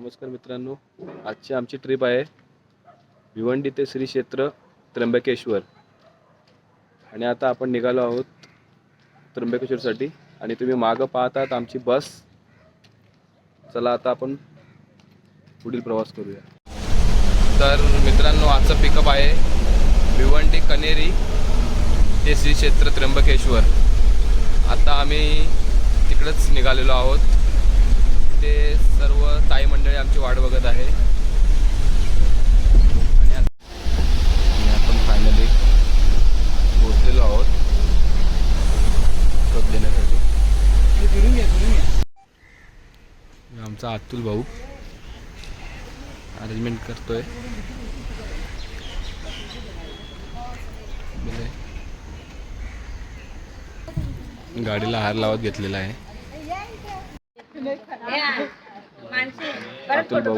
नमस्कार मित्रांनो आजची आमची ट्रिप आहे भिवंडी ते श्री क्षेत्र त्र्यंबकेश्वर. आणि आता आपण निघालो आहोत त्र्यंबकेश्वरसाठी. आणि तुम्ही मागं पाहतात आमची बस. चला आता आपण पुढील प्रवास करूया. तर मित्रांनो आजचं पिकअप आहे भिवंडी कनेरी ते श्री क्षेत्र त्र्यंबकेश्वर. आता आम्ही तिकडंच निघालेलो आहोत. ते सर्व ताई मंडळी आमची वाट बघत आहे. आणि आपण फायनली पोचलेलो आहोत. कप देण्यासाठी. आमचा अतुल भाऊ अरेंजमेंट करतोय. म्हणजे गाडीला हार लावत घेतलेला आहे. अतुल भाऊ.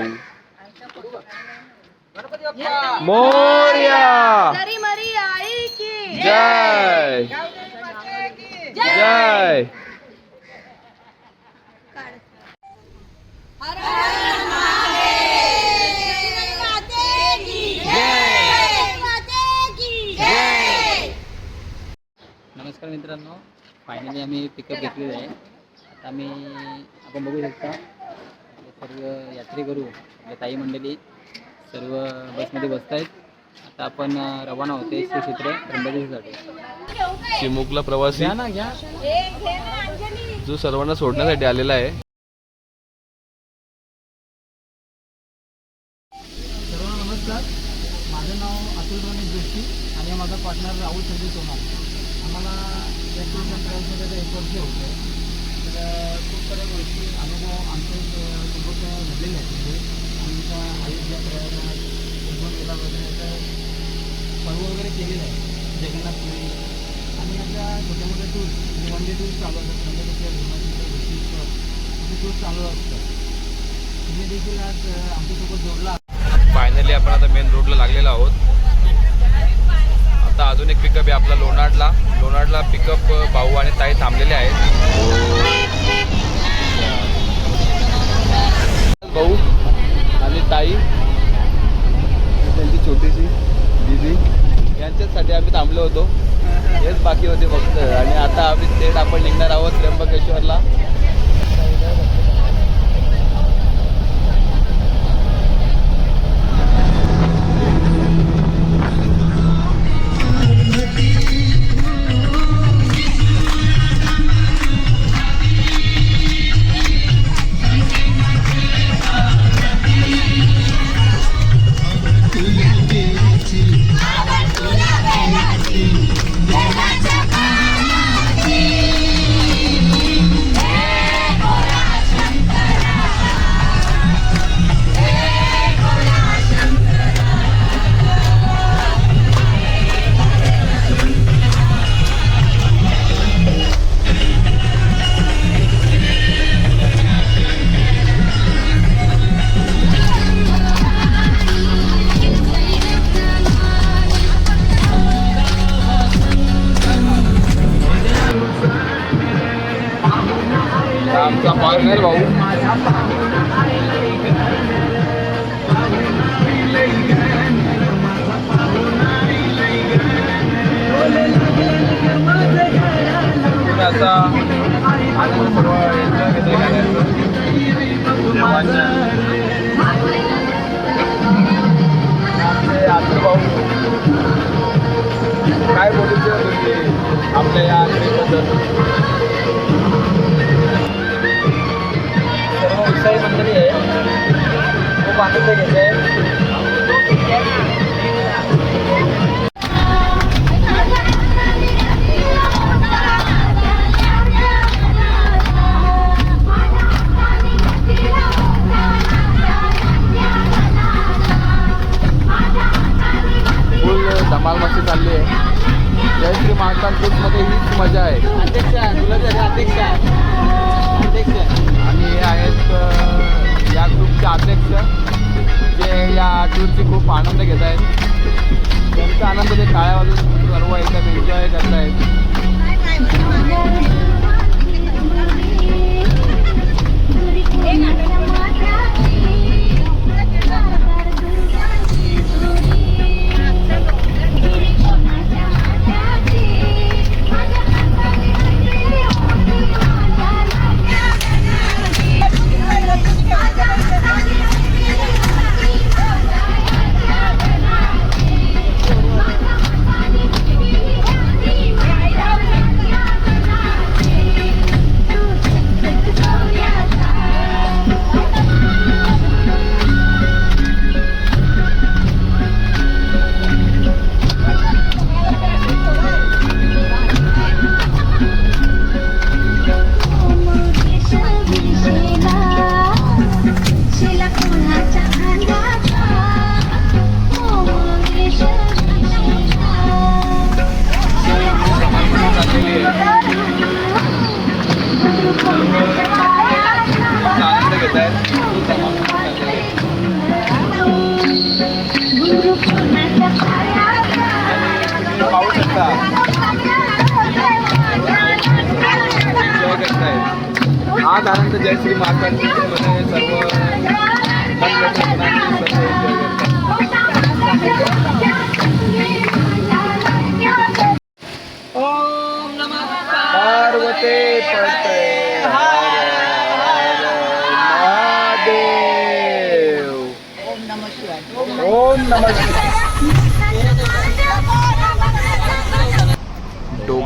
मोर्या. जरी मरी आई की. जय. जय. नमस्कार मित्रांनो. फायनली आम्ही पिकअप घेतलेलं आहे. आता आम्ही आपण बघू शकता. सर्व यात्रेकरू आपल्या ताई मंडळी सर्व बसमध्ये बसत आहेत आता आपण रवाना होते श्री क्षेत्र त्र्यंबकेश्वरसाठी. चिमुकला प्रवासी. घ्या ना घ्या. जो सर्वांना सोडण्यासाठी आलेला आहे. सर्वांना नमस्कार. माझं नाव अतुल रमेश जोशी आणि माझा पार्टनर राहुल संजय सोनार आम्हाला एक वर्ष होतं खूप साऱ्या गोष्टी अनुभव आमच्यासोबत अं, घडलेले आहेत म्हणजे आमच्या अयोध्या प्रयागराज कुंभमेला वगैरे असं पर्व वगैरे केलेलं आहे जगन्नाथपुरी आणि आपल्या छोट्या मोठ्या टूर म्हणजे वन डे टूर चालू असतात त्र्यंबकेश्वर भीमाशंकर भुशीश्वर असे टूर चालू असतात तुम्ही देखील आज आमच्यासोबत जोडला फायनली आपण आता मेन रोडला लागलेलो आहोत. आता अजून एक पिकअप आहे आपला लोणाडला लोणाडला पिकअप भाऊ आणि ताई थांबलेले आहेत. भाऊ आणि ताई. त्यांची छोटीशी दिदी. यांच्याचसाठी आम्ही थांबलो होतो. हेच बाकी होते फक्त आणि आता आम्ही थेट आपण निघणार आहोत त्र्यंबकेश्वरला. आतुल भाऊ काय बोलू आपल्या या उत्साही मंडळी आहे. खूप आनंद घेते. आहे चालली आहे. जय श्री महाकाल मध्ये हीच मजा आहे. अध्यक्ष तुला अध्यक्ष अध्यक्ष आणि हे आहेत या ग्रुपचे अध्यक्ष जे या टूरची खूप आनंद घेत आहेत. त्यांचा आनंद ते टाळ्या वाजून सर्व एकदम एन्जॉय करत आहेत.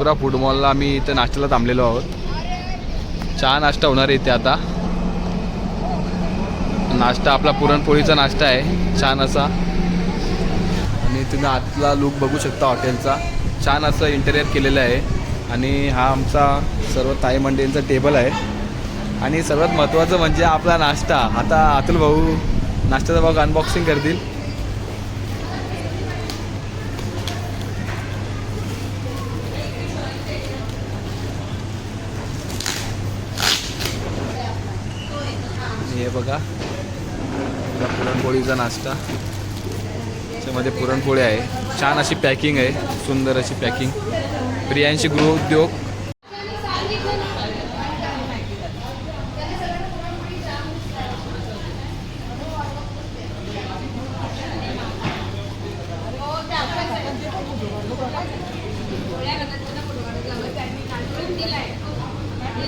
डोगरा फूड मॉलला आम्ही इथं नाश्त्याला थांबलेलो आहोत. चहा नाश्ता होणार आहे इथे आता. नाश्ता आपला पुरणपोळीचा नाश्ता आहे छान असा. आणि तुम्ही आतला लुक बघू शकता हॉटेलचा छान असं इंटेरियर केलेलं आहे. आणि हा आमचा सर्व ताई मंडळींचा टेबल आहे. आणि सर्वात महत्त्वाचं म्हणजे आपला नाश्ता. आता अतुल भाऊ नाश्त्याचा भाऊ अनबॉक्सिंग करतील हे बघा. पुरणपोळीचा नाश्ता. त्याच्यामध्ये पुरणपोळी आहे. छान अशी पॅकिंग आहे. सुंदर अशी पॅकिंग प्रियांशी गृहउद्योग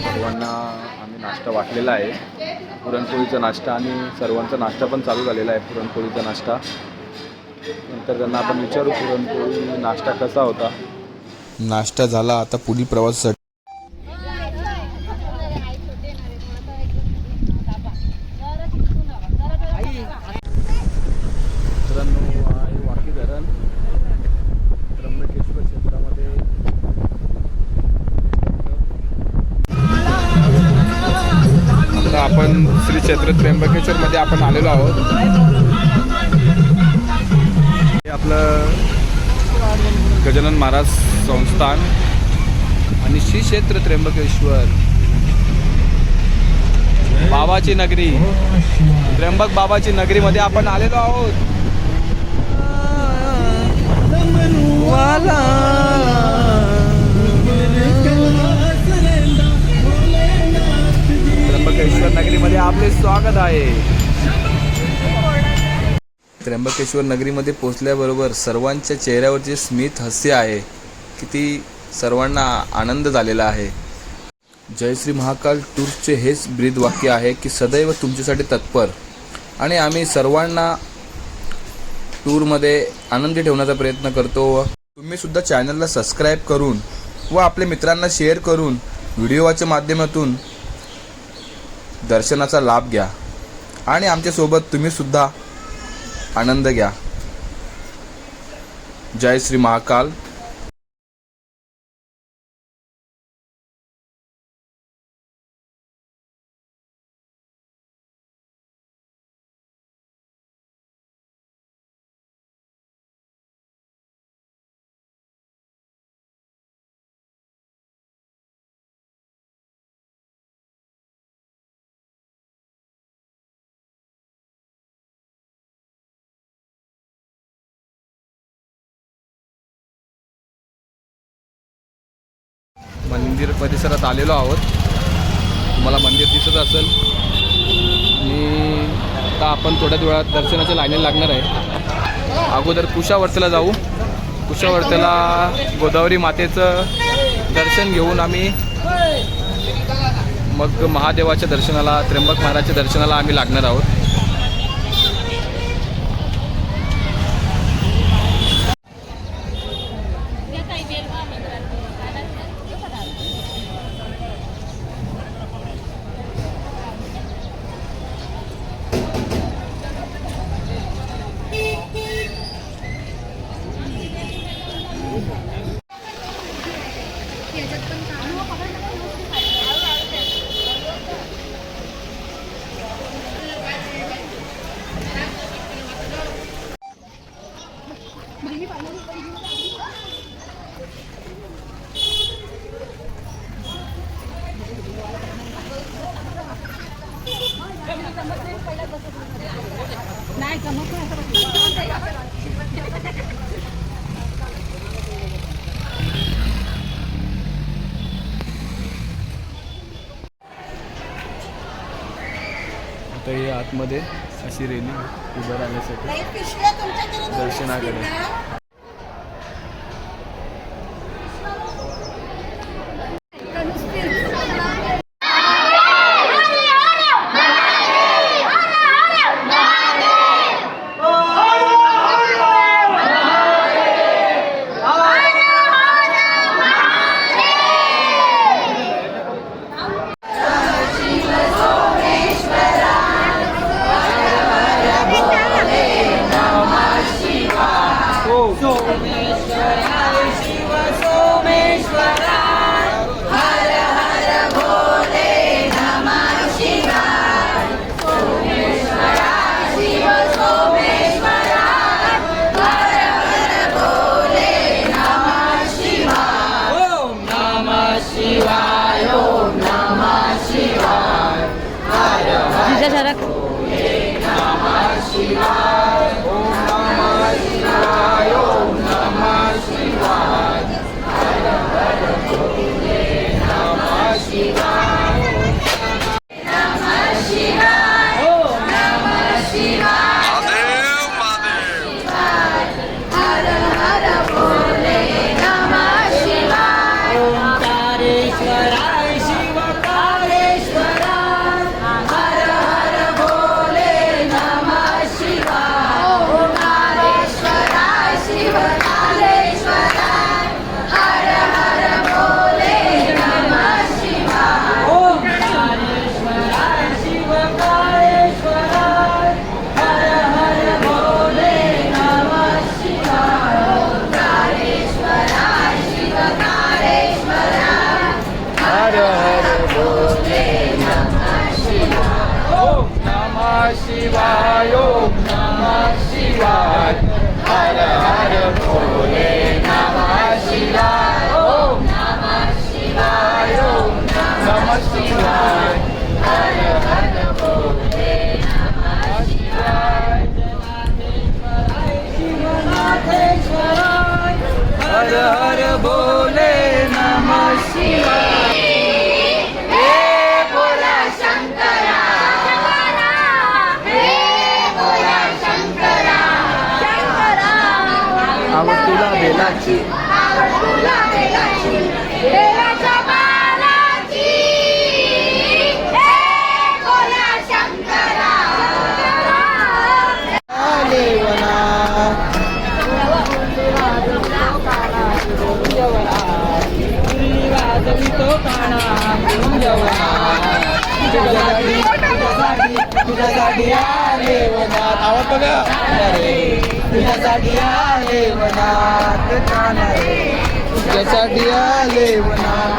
सर्वांना आम्ही नाश्ता वाटलेला आहे पुरणपोळीचा नाश्ता आणि सर्वांचा नाश्ता पण चालू झालेला आहे पुरणपोळीचा नाश्ता. नंतर त्यांना आपण विचारू पुरणपोळी नाश्ता कसा होता. नाश्ता झाला आता पुढील प्रवासासाठी. आपण क्षेत्र त्र्यंबकेश्वरमध्ये आपण आलेलो आहोत. हे आपलं गजानन महाराज संस्थान आणि श्री क्षेत्र त्र्यंबकेश्वर. बाबाची नगरी. त्र्यंबक बाबाची नगरीमध्ये आपण आलेलो आहोत. त्र्यंबकेश्वर नगरीमध्ये आपले स्वागत आहे. त्र्यंबकेश्वर नगरीमध्ये पोचल्याबरोबर सर्वांच्या चेहऱ्यावरचे स्मित हास्य आहे. किती सर्वांना आनंद झालेला आहे. जय श्री महाकाल टूर्सचे हेच ब्रीद वाक्य आहे की सदैव तुमच्यासाठी तत्पर. आणि आम्ही सर्वांना टूरमध्ये आनंदी ठेवण्याचा प्रयत्न करतो व तुम्हीसुद्धा चॅनलला सबस्क्राईब करून व आपल्या मित्रांना शेअर करून व्हिडिओच्या माध्यमातून दर्शनाचा लाभ घ्या. आणि आमच्यासोबत तुम्ही सुद्धा आनंद घ्या. जय श्री महाकाल. परिसरात आलेलो आहोत. तुम्हाला मंदिर दिसत असेल. आणि आता आपण थोड्याच वेळात दर्शनाच्या लाईनीला लागणार आहे. अगोदर कुशावर्तीला जाऊ. कुशावर्तेला गोदावरी मातेचं दर्शन घेऊन आम्ही मग महादेवाच्या दर्शनाला त्र्यंबक महाराजच्या दर्शनाला आम्ही लागणार आहोत. आतमध्ये अशी रेली उभं राहण्यासाठी दर्शनाकडे. हर हर भोले नमः शिवाय। हे भोला आवड तुला बेलाची आवाज बघा तुझ्यासाठी आले वनात काना रे तुझ्यासाठी आले वनात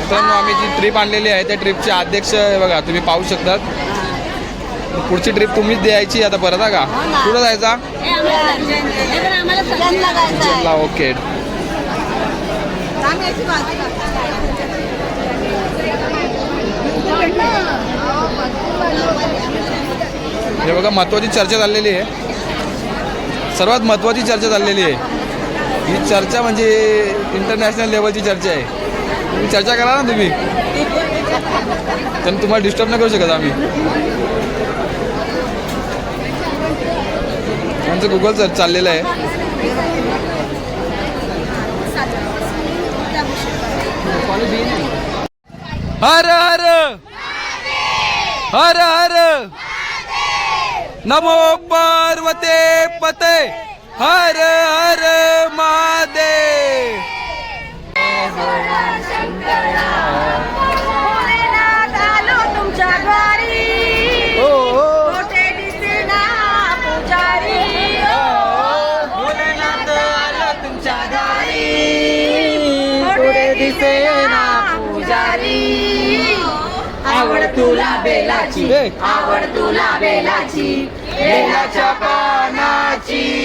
मित्रांनो आम्ही जी ट्रिप आणलेली आहे त्या ट्रिपचे अध्यक्ष हे बघा तुम्ही पाहू शकतात. पुढची ट्रिप तुम्हीच द्यायची आता परत हा का? कुठं जायचा? ओके हे बघा महत्त्वाची चर्चा चाललेली आहे. सर्वात महत्त्वाची चर्चा चाललेली आहे. ही चर्चा म्हणजे इंटरनॅशनल लेवलची चर्चा आहे. तुम्ही चर्चा करा ना तुम्ही. पण तुम्हाला डिस्टर्ब नाही करू शकत आम्ही. आमचं गुगल सर्च चाललेलं आहे. हर हर! हर हर नमो पार्वते पते। हर हर मा आवड तुला बेलाची बेलाच्या पानाची.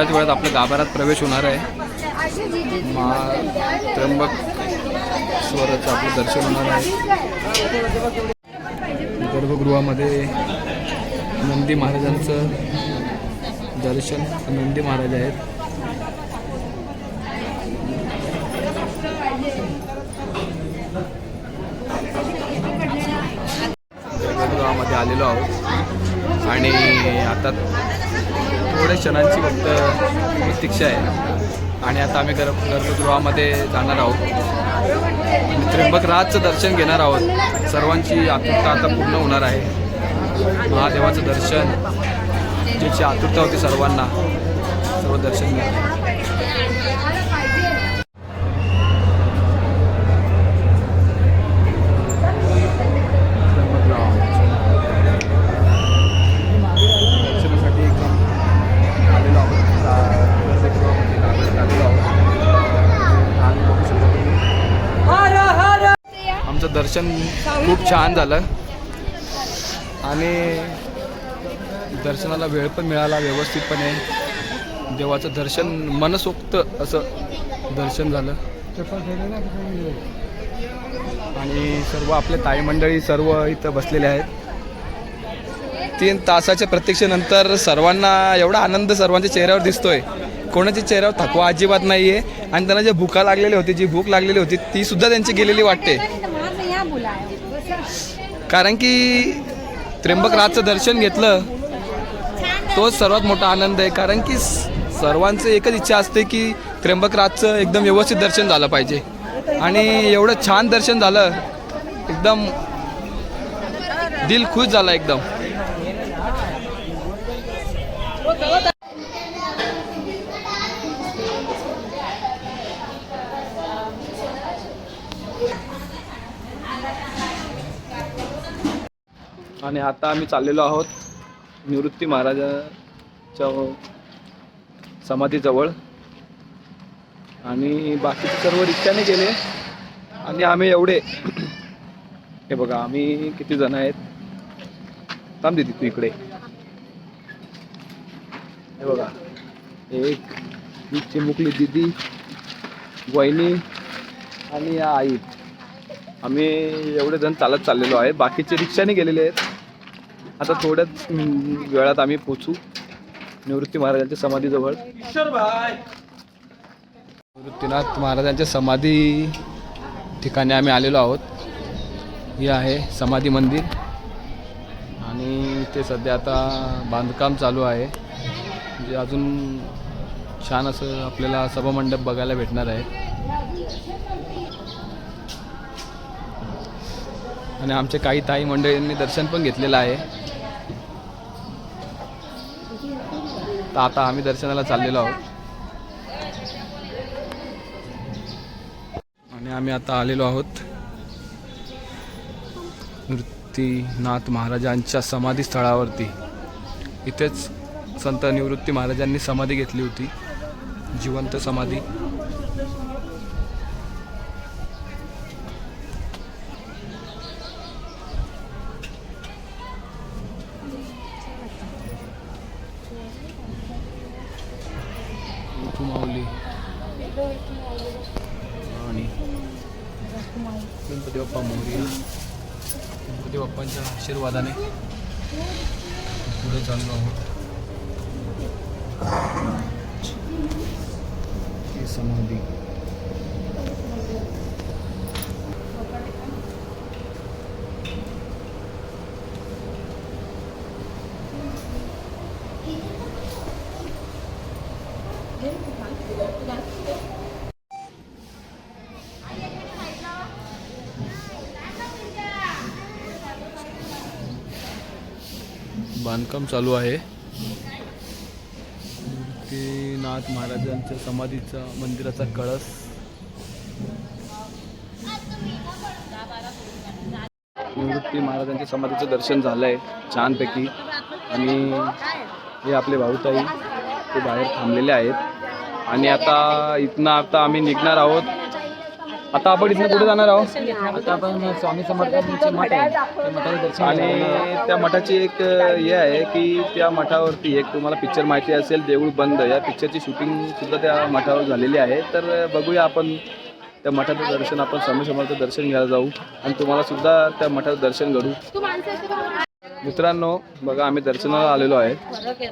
थोड्याच वेळात आपल्या गाभाऱ्यात प्रवेश होणार आहे. मा त्र्यंबक स्वराचं आपलं दर्शन होणार आहे. गर्भगृहामध्ये नंदी महाराजांचं दर्शन नंदी महाराज आहेत. गर्भगृहामध्ये आलेलो आहोत. आणि आता क्षणांची फक्त प्रतीक्षा आहे. आणि आता आम्ही गर्भ गर्भगृहामध्ये जाणार आहोत. त्र्यंबकराजचं दर्शन घेणार आहोत. सर्वांची आतुरता आता पूर्ण होणार आहे. महादेवाचं दर्शन ज्याची आतुरता होती सर्वांना सर्व दर्शन घेणार दर्शन खूप छान झालं. आणि दर्शनाला वेळ पण मिळाला व्यवस्थितपणे. देवाचं दर्शन मनसोक्त असं दर्शन झालं. आणि सर्व आपले ताई मंडळी सर्व इथं बसलेले आहेत. तीन तासाच्या प्रतीक्षेनंतर सर्वांना एवढा आनंद सर्वांच्या चेहऱ्यावर दिसतोय. कोणाच्या चेहऱ्यावर थकवा अजिबात नाही आहे आणि त्यांना जे भूका लागलेली होती जी भूक लागलेली होती ती सुद्धा त्यांची गेलेली वाटते. कारण की त्र्यंबकराजचं दर्शन घेतलं तोच सर्वात मोठा आनंद आहे. कारण की सर्वांचं एकच इच्छा असते की त्र्यंबकराजचं एकदम व्यवस्थित दर्शन झालं पाहिजे. आणि एवढं छान दर्शन झालं एकदम दिल खुश झाला एकदम. आणि आता आम्ही चाललेलो आहोत निवृत्ती महाराजाच्या समाधीजवळ. आणि बाकीचे सर्व रिक्षाने गेले. आणि आम्ही एवढे हे बघा आम्ही किती जण आहेत? थांब दिदी तू इकडे. हे बघा एक ही चिमुकली दिदी वहिनी आणि आई. आम्ही एवढे जण चालत चाललेलो आहे. बाकीचे रिक्षाने गेलेले आहेत. आता थोड्याच वेळात आम्ही पोचू निवृत्ती महाराजांच्या समाधीजवळ. निवृत्तीनाथ महाराजांच्या समाधी ठिकाणी आम्ही आलेलो आहोत. हे आहे समाधी मंदिर. आणि ते सध्या आता बांधकाम चालू आहे. म्हणजे अजून छान असं आपल्याला सभामंडप बघायला भेटणार आहे. आणि आमचे काही ताई मंडळींनी दर्शन पण घेतलेलं आहे. तर आता आम्ही दर्शनाला चाललेलो आहोत. आणि आम्ही आता आलेलो आहोत निवृत्तीनाथ महाराजांच्या समाधी स्थळावरती इथेच संत निवृत्ती महाराजांनी समाधी घेतली होती. जिवंत समाधी. だね。बांधकाम चालू आहे. मूर्तीनाथ महाराजांच्या समाधीचा मंदिराचा कळस. निवृत्ती महाराजांच्या समाधीचं दर्शन झालंय छानपैकी. आणि हे आपले भाऊताई ते बाहेर थांबलेले आहेत. आणि आता इथनं आता आम्ही निघणार आहोत. आता आपण इथनं कुठे जाणार आहोत. आता आपण स्वामी समर्थांचे मठ आहे. त्या मठाचे दर्शन आणि त्या मठाची एक हे आहे की त्या मठावरती एक तुम्हाला पिक्चर माहिती असेल देऊळ बंद. या पिक्चरची शूटिंग सुद्धा त्या मठावर झालेली आहे. तर बघूया आपण त्या मठाचं दर्शन. आपण स्वामी समर्थ दर्शन घ्यायला जाऊ आणि तुम्हाला सुद्धा त्या मठाचं दर्शन घडू. मित्रांनो बघा आम्ही दर्शनाला आलेलो आहे.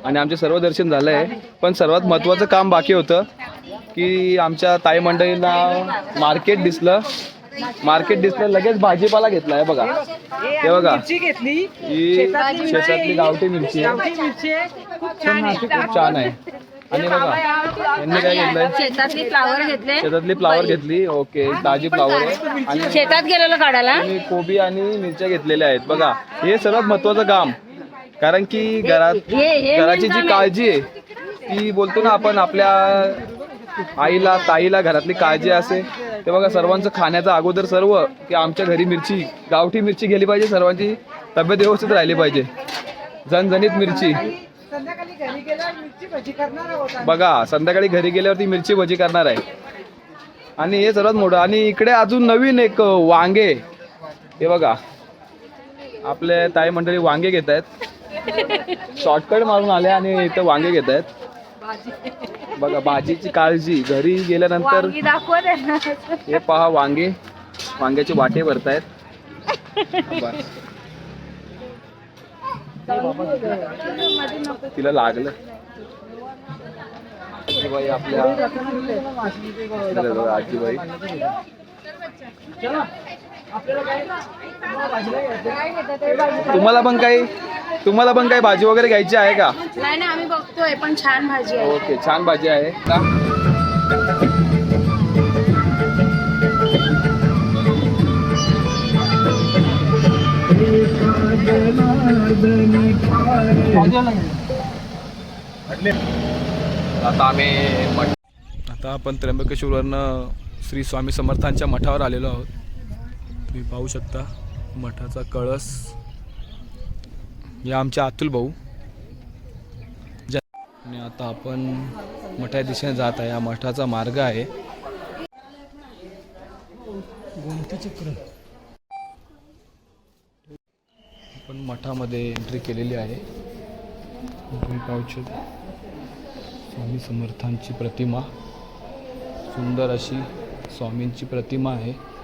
आणि आमचे सर्व दर्शन झालं आहे पण सर्वात महत्त्वाचं काम बाकी होतं. की आमच्या ताई मंडळींना मार्केट दिसलं. मार्केट दिसलं लगेच भाजीपाला घेतला आहे बघा. हे बघा. घेतली. ही शेतातली गावठी मिरची आहे. खूप छान आहे. आणि बघा यांनी काय घेतलंय? शेतातली फ्लावर घेतले. शेतातली फ्लावर घेतली. ओके ताजी फ्लावर आहे. आणि शेतात गेलेलो काढायला. तुम्ही कोबी आणि मिरच्या घेतलेल्या आहेत. बघा हे सर्वात महत्वाचं काम. कारण की घरात हे हे घराची जी काळजी आहे ती बोलतो ना आपण आपल्या आईला ताईला घरातली काळजी असे. ते बघा सर्वांचं खाण्याचं अगोदर सर्व की आमच्या घरी मिरची गावठी मिरची गेली पाहिजे सर्वांची तब्येत व्यवस्थित राहिली पाहिजे. झणझणीत मिरची. संध्याकाळी घरी गेल्यावर बघा संध्याकाळी घरी गेल्यावरती मिरची भजी करणार आहे. आणि हे सर्वात मोठं. आणि इकडे अजून नवीन एक वांगे. हे बघा. आपले ताई मंडळी वांगे घेत आहेत शॉर्टकट मारून आले आणि इथं वांगे घेत आहेत बघा भाजीची काळजी. घरी गेल्यानंतर वांगी दाखवत आहे ना. हे पहा वांगे. वांग्याचे वाटे भरतायत. बस. तिला लागलं. आजीबाई आपल्या इकडे बघा, आजीबाई तुम्हाला पण काही तुम्हाला पण काही भाजी वगैरे घ्यायची आहे का? नाही ना आम्ही बघतोय पण छान भाजी आहे. ओके छान भाजी आहे. का आता आम्ही मठ आता आपण त्र्यंबकेश्वरवरनं श्री स्वामी समर्थांच्या मठावर आलेलो आहोत. तुम्ही पाहू शकता मठाचा कळस. या आमच्या अतुल भाऊ. ज्या- आणि आता आपण मठाच्या दिशेने जात आहे. हा मठाचा मार्ग आहे. आपण मठामध्ये एंट्री केलेली आहे. तुम्ही पाहू शकता. स्वामी समर्थांची प्रतिमा. सुंदर अशी स्वामींची प्रतिमा आहे.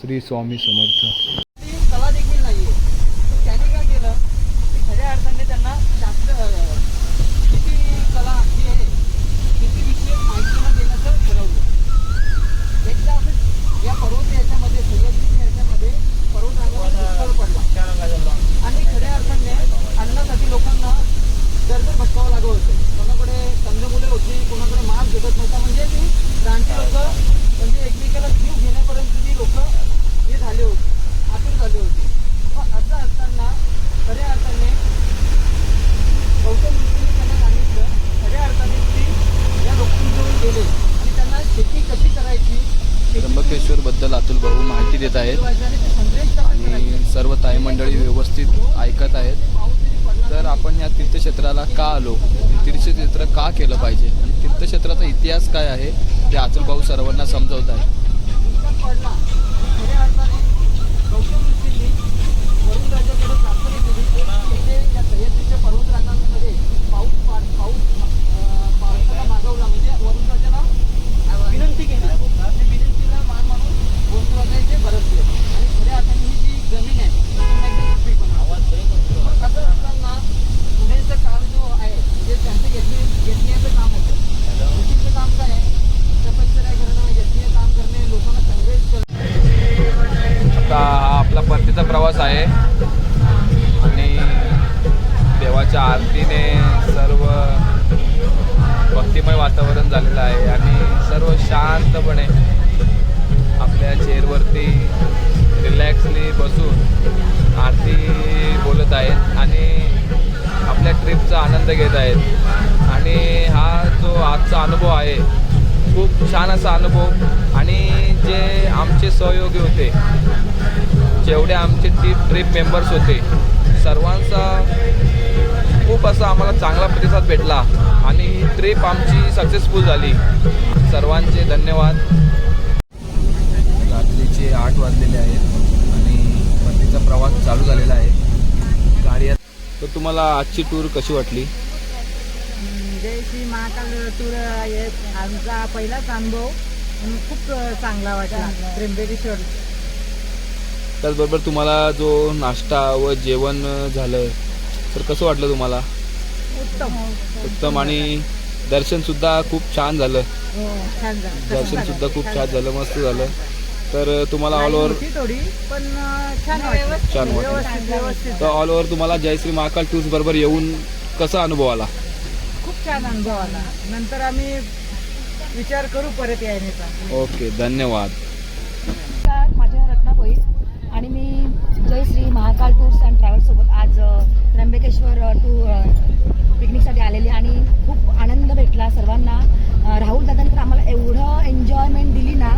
श्री स्वामी समर्थ कला देखील नाहीये तर त्यांनी काय केलं की खऱ्या अर्थाने त्यांना शास्त्र अं, किती कला ही आहे किती विषय माहिती न देण्याचं ठरवलं एकदा असं या पर्वत याच्यामध्ये सह्याद्रीच्या याच्यामध्ये पर्वत रांगावर दुष्काळ पडला आणि खऱ्या अर्थाने अन्नासाठी लोकांना दर दर भटकावं लागत होतं कोणाकडे कंदमुले होती कोणाकडे माल भेटत नव्हता म्हणजे ती रानटी लोक म्हणजे एकमेकाला जीव घेण्यापर्यंत ती लोक हे झाले होते आतुर झाले होते पण असं असताना खऱ्या अर्थाने गौतम ऋषींनी त्यांना सांगितलं खऱ्या अर्थाने ती या लोकांजवळ गेले आणि त्यांना शेती कशी करायची शेती त्र्यंबकेश्वर बद्दल अतुल भाऊ माहिती देत आहेत ठेवायची आणि ते संदेश कसा करायचा? आणि सर्व ताई मंडळी व्यवस्थित ऐकत आहेत पाऊस जरी पडला तर आपण या तीर्थक्षेत्राला का आलो तीर्थक्षेत्र का केलं पाहिजे आणि तीर्थक्षेत्राचा इतिहास काय आहे ते अतुल भाऊ सर्वांना समजवत आहे मेंबर्स होते. सर्वांचा खूप असा आम्हाला चांगला प्रतिसाद भेटला. आणि ही ट्रिप आमची सक्सेसफुल झाली. सर्वांचे धन्यवाद. रात्रीचे आठ वाजलेले आहेत आणि परतीचा प्रवास चालू झालेला आहे. गाडी तर तुम्हाला आजची टूर कशी वाटली? जय श्री महाकाल टूर आमचा पहिलाच अनुभव. खूप चांगला वाटला. त्र्यंबकेश्वर. त्याचबरोबर तुम्हाला जो नाश्ता व जेवण झालं तर कसं वाटलं तुम्हाला? उत्तम. उत्तम आणि दर्शन सुद्धा खूप छान झालं. हो छान झालं. दर्शन सुद्धा खूप छान झालं मस्त झालं. तर तुम्हाला ऑल ओव्हर छान वाटलं. व्यवस्थित. तर ऑल ओव्हर तुम्हाला जयश्री महाकाल टूर्स बरोबर येऊन कसा अनुभव आला? खूप छान अनुभव आला. नंतर आम्ही विचार करू परत येण्याचा ओके धन्यवाद नमस्कार माझ्या रत्ना भोईर आणि मी जय श्री महाकाल टूर्स अँड ट्रॅव्हल्ससोबत आज अ, त्र्यंबकेश्वर टू पिकनिकसाठी आलेली आणि खूप आनंद भेटला सर्वांना. राहुल दादांनी तर आम्हाला एवढं एन्जॉयमेंट दिली ना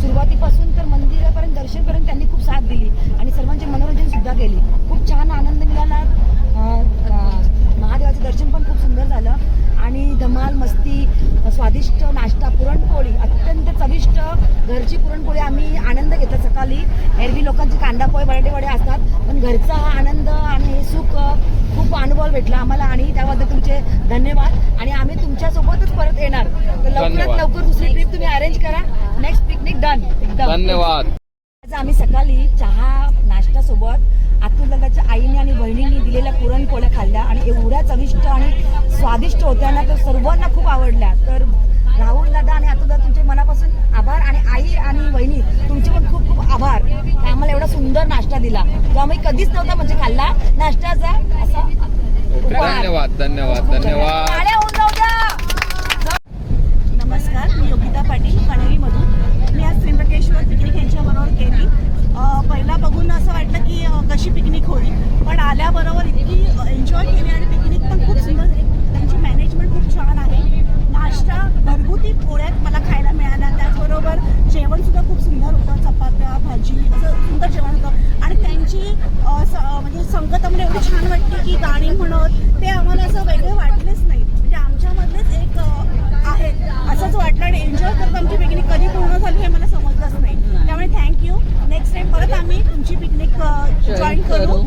सुरुवातीपासून तर मंदिरापर्यंत दर्शनपर्यंत त्यांनी खूप साथ दिली. आणि सर्वांना मनोरंजन सुद्धा केली खूप छान आनंद मिळाला अ, अ, महादेवाचं दर्शन पण खूप सुंदर झालं आणि धमाल मस्ती स्वादिष्ट नाश्ता पुरणपोळी अत्यंत चविष्ट घरची पुरणपोळी आम्ही आनंद घेतला सकाळी एरवी लोकांचे कांदा पोहे बटाटे वडे असतात पण घरचा हा आनंद आणि हे सुख अ, खूप अनुभव भेटला आम्हाला आणि त्याबद्दल तुमचे धन्यवाद आणि आम्ही तुमच्यासोबतच परत येणार तर लवकरात धन्यवाद. लवकर दुसरी ट्रिप तुम्ही अरेंज करा नेक्स्ट पिकनिक डन एकदम धन्यवाद आज आम्ही सकाळी चहा नाश्ता सोबत अतुल दादाच्या आईने आणि बहिणींनी दिलेल्या पुरणपोळ्या खाल्ल्या आणि एवढ्या चविष्ट आणि स्वादिष्ट होत्या ना तर सर्वांना खूप आवडल्या तर राहुल दादा आणि अतुल दादा तुमचे मनापासून आभार आणि आई आणि बहिणी तुमचे पण खूप खूप आभार की आम्हाला एवढा सुंदर नाश्ता दिला तो आम्ही कधीच नव्हता म्हणजे खाल्ला. नाश्त्याचा. धन्यवाद धन्यवाद धन्यवाद. नमस्कार मी योगिता पाटील कणेरीमधून. मी आज त्र्यंबकेश्वर पिकनिक यांच्याबरोबर केली. पहिला बघून असं वाटलं की कशी पिकनिक होईल. पण आल्याबरोबर इतकी एन्जॉय केली आणि पिकनिक पण खूप सुंदर त्यांची मॅनेजमेंट खूप छान आहे. नाश्ता घरगुती पोळ्यात मला खायला मिळाल्या. त्याचबरोबर जेवणसुद्धा खूप सुंदर होतं. चपात्या भाजी असं सुंदर जेवण होतं. आणि त्यांची म्हणजे संगत आम्हाला एवढी छान वाटली की गाणी म्हणत ते आम्हाला असं वेगळे वाटलेच नाही. म्हणजे आमच्यामधलेच एक अ, आहेत. असंच वाटलं आणि एन्जॉय करत आमची पिकनिक कधी पूर्ण झाली हे मला समजलंच नाही. त्यामुळे थँक्यू नेक्स्ट टाइम परत आम्ही तुमची पिकनिक जॉईन करू.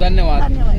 धन्यवाद. धन्यवाद.